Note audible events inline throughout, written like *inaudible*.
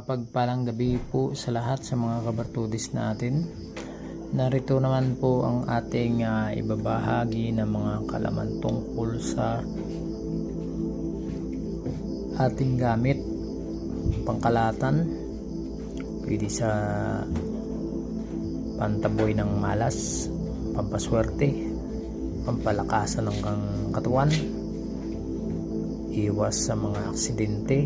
Pagpalang gabi po sa lahat sa mga kabartudis natin. Narito naman po ang ating ah, ibabahagi ng mga kalaman tungkol sa ating gamit pangkalatan pwede sa pantaboy ng malas pampaswerte pampalakasan ng katawan iwas sa mga aksidente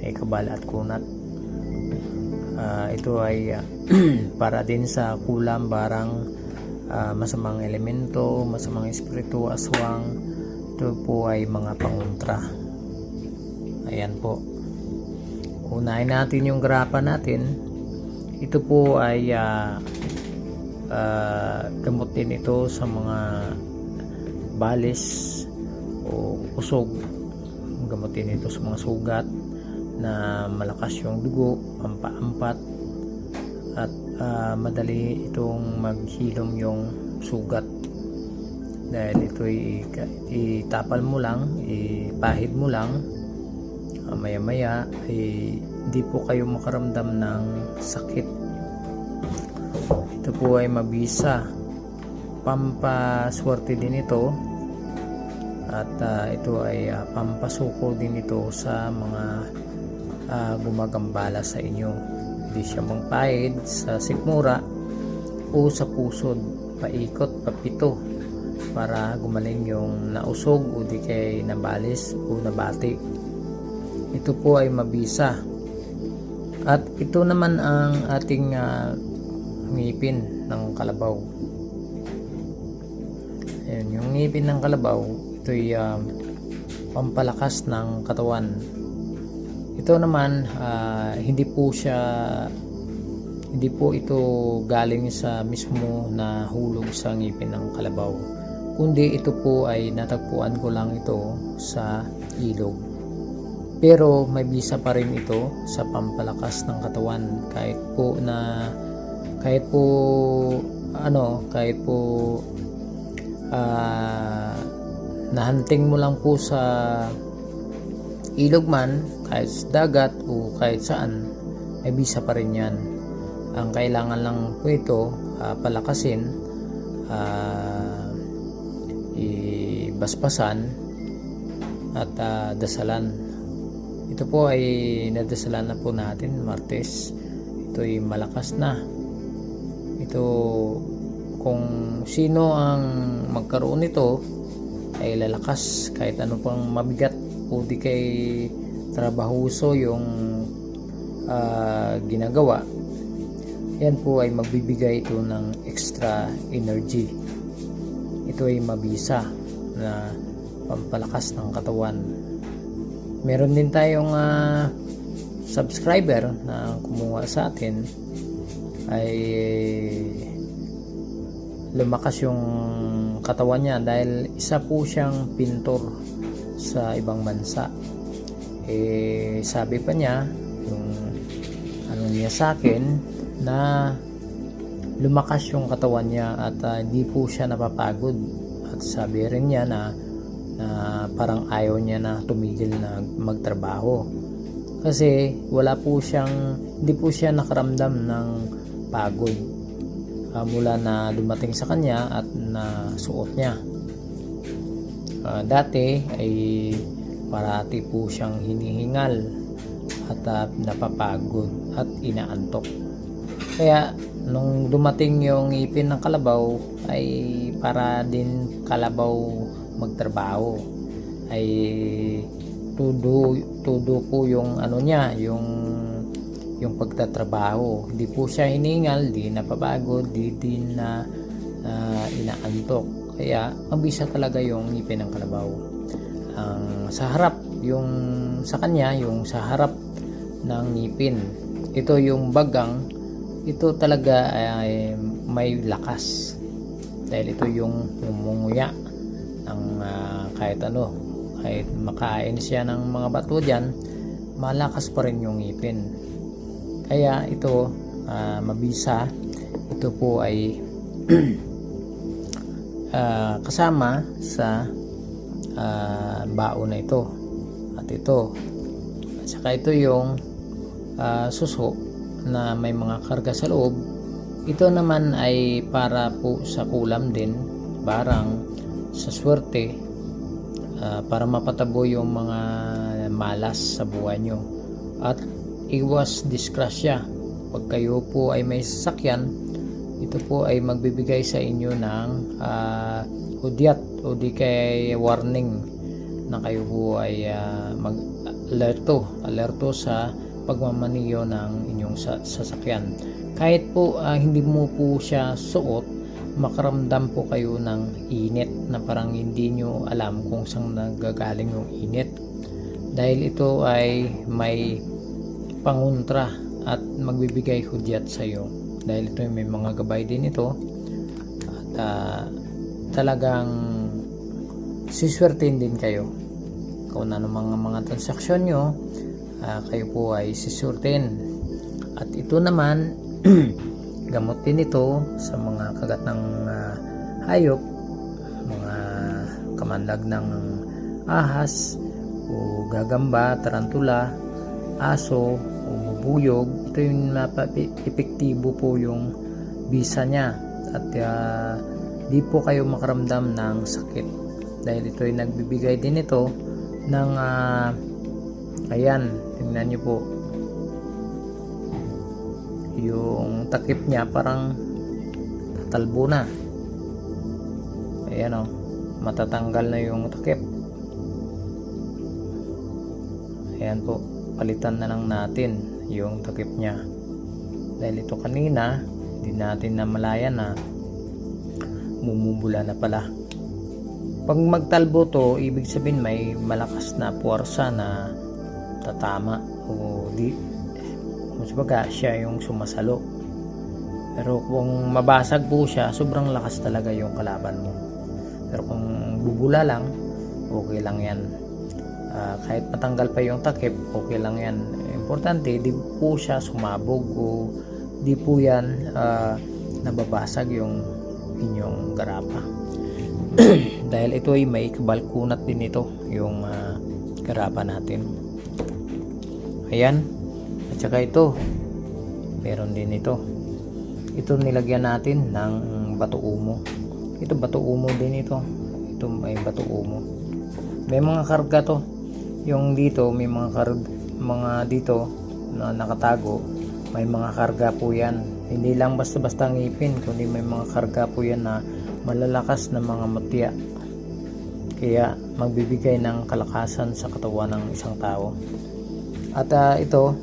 may kabal at kunat. Ah, ito ay ah, *clears throat* para din sa kulam barang ah, masamang elemento masamang espiritu aswang ito po ay mga panguntra. Ayan po. Unahin natin yung grapa natin. Ito po ay ah, ah, gamot din ito sa mga balis o usog. Gamot din ito sa mga sugat na malakas yung dugo, pampaampat. At ah, madali itong maghilom yung sugat. Dahil ito itapal mo lang ipahid mo lang. Maya maya ay hindi po kayo makaramdam ng sakit. Ito po ay mabisa. Pampaswerte din ito. At ah, ito ay ah, pampasuko din ito sa mga ah, gumagambala sa inyo. Hindi siya mangpahid sa sikmura o sa pusod. Paikot papito para gumaling yung nausog o di kay nabalis o nabati. Ito po ay mabisa. At ito naman ang ating ah, ngipin ng kalabaw. Ayan, yung ngipin ng kalabaw ito ay ah, pampalakas ng katawan ito naman ah, hindi po siya hindi po ito galing sa mismo na hulog sa ngipin ng kalabaw. Kundi ito po ay natagpuan ko lang ito sa ilog. Pero may bisa pa rin ito sa pampalakas ng katawan. Kahit po na kahit po ano kahit po ah, nahanting mo lang po sa ilog man kahit sa dagat o kahit saan may bisa pa rin yan. Ang kailangan lang po ito ah, palakasin ah, ibaspasan at ah, dasalan. Ito po ay nadasalan na po natin Martes. Ito ay malakas na. Ito kung sino ang magkaroon nito ay lalakas kahit ano pang mabigat o di kay trabahuso yung ah, ginagawa yan po ay magbibigay ito ng extra energy. Ito ay mabisa na pampalakas ng katawan. Meron din tayong ah, subscriber na kumuha sa atin ay lumakas yung katawan niya dahil isa po siyang pintor sa ibang bansa eh sabi pa niya yung ano niya sa akin na lumakas yung katawan niya at ah, hindi po siya napapagod. At sabi rin niya na, na parang ayaw niya na tumigil na magtrabaho. Kasi wala po siyang hindi po siya nakaramdam ng pagod. Ah, mula na dumating sa kanya at na suot niya. Ah, dati ay parati po siyang hinihingal at ah, napapagod at inaantok. Kaya nung dumating yung ipin ng kalabaw ay para din kalabaw magtrabaho. Ay tudo tudo po yung ano niya yung yung pagtatrabaho. Hindi po siya hiningal di napapagod di din na ah, inaantok. Kaya mabisa talaga yung ngipin ng kalabaw ang sa harap yung sa kanya yung sa harap ng ngipin. Ito yung bagang ito talaga ay may lakas. Dahil ito yung mumunguya ng ah, kahit ano kahit makain siya ng mga bato dyan malakas pa rin yung ngipin. Kaya ito ah, mabisa. Ito po ay *clears throat* ah, kasama sa ah, baon na ito at ito at saka ito yung ah, suso na may mga karga sa loob. Ito naman ay para po sa kulam din, barang, sa swerte, ah, para mapatabo yung mga malas sa buhay nyo. At iwas disgrasya. Pag kayo po ay may sasakyan, ito po ay magbibigay sa inyo ng ah, hudyat o di kay warning na kayo po ay ah, mag alerto sa pagmamaniyo ng inyong sa- sasakyan. Kahit po ah, hindi mo po siya suot makaramdam po kayo ng init na parang hindi nyo alam kung saan nagagaling yung init. Dahil ito ay may pangontra at magbibigay hudyat sa iyo dahil ito ay may mga gabay din ito. At ah, talagang siswertein din kayo. Kung ano mga mga transaksyon nyo ah, kayo po ay siswertein. At ito naman *clears throat* gamot din ito sa mga kagat ng ah, hayop mga kamandag ng ahas o gagamba, tarantula aso o bubuyog. Ito yung napapi- epektibo po yung bisa niya. At ah, di po kayo makaramdam ng sakit dahil ito ay nagbibigay din ito ng ah, ayan tingnan nyo po. Yung takip niya parang tatalbo na. Ayan o matatanggal na yung takip. Ayan po palitan na lang natin yung takip niya. Dahil ito kanina hindi natin namalayan na mumubula na pala pag magtalbo to ibig sabihin may malakas na puwersa na tatama. O di kung sabaga siya yung sumasalo. Pero kung mabasag po siya sobrang lakas talaga yung kalaban mo. Pero kung bubula lang okay lang yan. Ah, kahit matanggal pa yung takip okay lang yan. Importante di po siya sumabog o di po yan ah, nababasag yung inyong garapa *clears throat* dahil ito ay may kabalkunat din ito yung ah, garapa natin. Ayan. At saka ito meron din ito. Ito nilagyan natin ng bato umo. Ito bato umo din ito. Ito may bato umo. May mga karga to. Yung dito may mga kar mga dito na nakatago may mga karga po yan. Hindi lang basta basta ngipin kundi may mga karga po yan na malalakas na mga mutya. Kaya magbibigay ng kalakasan sa katawan ng isang tao. At ah, ito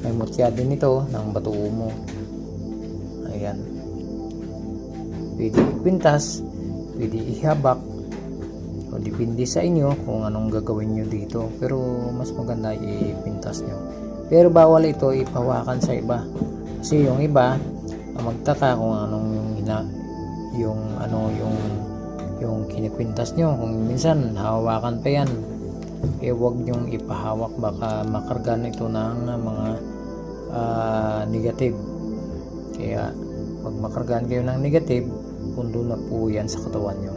may mutya din ito ng bato umo ayan. Pwede ikwintas pwede ihabak o depende sa inyo kung anong gagawin nyo dito. Pero mas maganda ipintas nyo. Pero bawal ito ipawakan sa iba. Kasi yung iba magtaka kung anong hina, yung ano yung yung kinikwintas nyo. Kung minsan hawakan pa yan. Eh wag nyong ipahawak. Baka makargan ito ng mga ah, negative. Kaya pag makargan kayo ng negative pundo na po yan sa katawan nyo.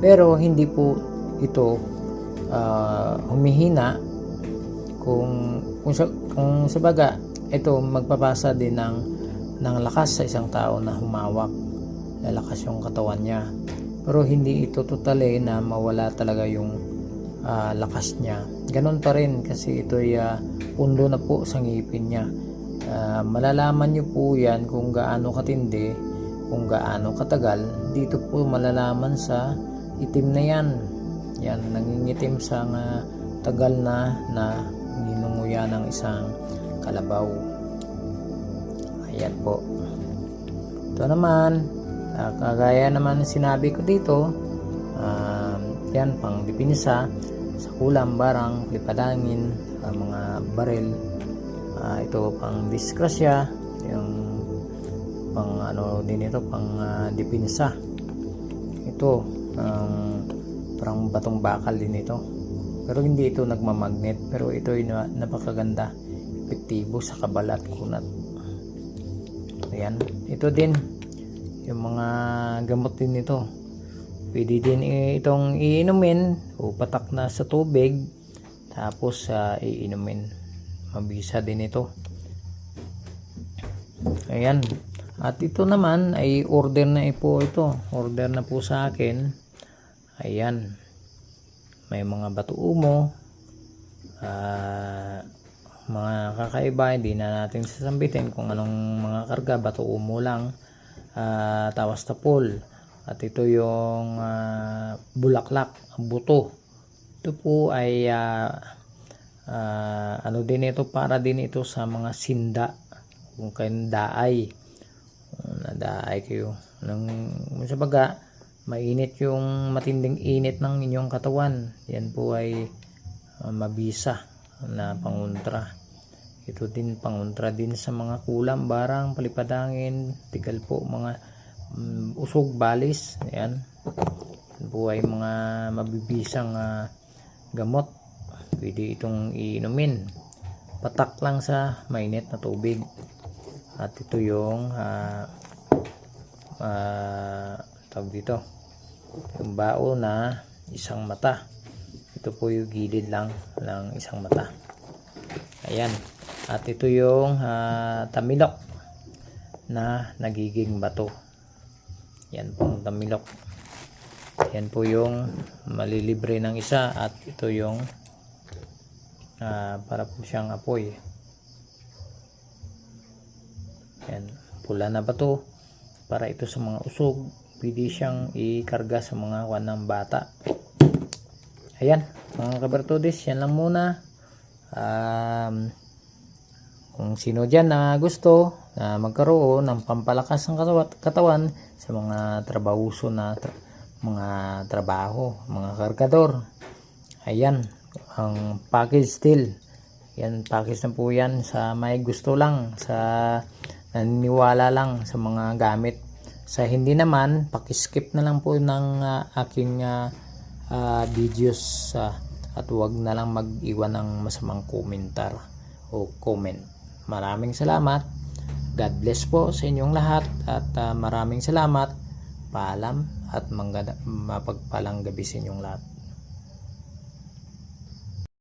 Pero hindi po ito ah, humihina kung kung sa, kung sa baga ito magpapasa din ng ng lakas sa isang tao na humawak lalakas yung katawan niya. Pero hindi ito totally na mawala talaga yung ah, lakas niya. Ganun pa rin kasi ito ay ah, pundo na po sa ngipin niya. Ah, malalaman nyo po yan kung gaano katindi kung gaano katagal. Dito po malalaman sa itim na yan. Yan nangingitim sa nga tagal na na ninunguya ng isang kalabaw. Ayan po. Ito naman ah, kagaya naman sinabi ko dito ah, yan pang dipinsa sa kulam barang lipadangin ah, mga baril. Ah, ito pang disgrasya yung pang ano din ito pang ah, dipinsa ito ang parang batong bakal din ito. Pero hindi ito nagmamagnet pero ito ay na- napakaganda epektibo sa kabalat kunat. Ayan ito din yung mga gamot din ito pwede din itong iinumin o patak na sa tubig tapos sa iinumin mabisa din ito Ayan. At ito naman ay order na po ito. Order na po sa akin. Ayan. May mga bato umo. Ah, mga kakaiba. Hindi na natin sasambitin kung anong mga karga. Bato umo lang. Ah, tawas tapol. At ito yung ah, bulaklak. Buto. Ito po ay ah, ah, ano din ito para din ito sa mga sinda kung kayong daay nadaay kayo ng sa baga mainit yung matinding init ng inyong katawan yan po ay ah, mabisa na panguntra ito din panguntra din sa mga kulam barang palipadangin tigal po mga mm, usog balis yan yan po ay mga mabibisang ah, gamot. Pwede itong iinumin. Patak lang sa mainit na tubig. At ito yung ah ah, tawag dito. Yung bao na isang mata. Ito po yung gilid lang ng isang mata. Ayan at ito yung ah, tamilok na nagiging bato. Yan pong tamilok. Yan po yung malilibre ng isa at ito yung ah, para po siyang apoy. Yan pula na bato. Para ito sa mga usog pwede siyang ikarga sa mga kwan ng bata. Ayan mga kabertodes yan lang muna. Um, kung sino dyan na gusto na magkaroon ng pampalakas ng katawa- katawan sa mga trabahuso na tra- mga trabaho mga kargador. Ayan ang package still yan package na po yan sa may gusto lang sa naniniwala lang sa mga gamit. Sa hindi naman pakiskip na lang po ng ah, aking ah, ah, videos ah, at huwag na lang mag-iwan ng masamang komentar o comment maraming salamat. God bless po sa inyong lahat at ah, maraming salamat. Paalam at mapagpalang gabi sa inyong lahat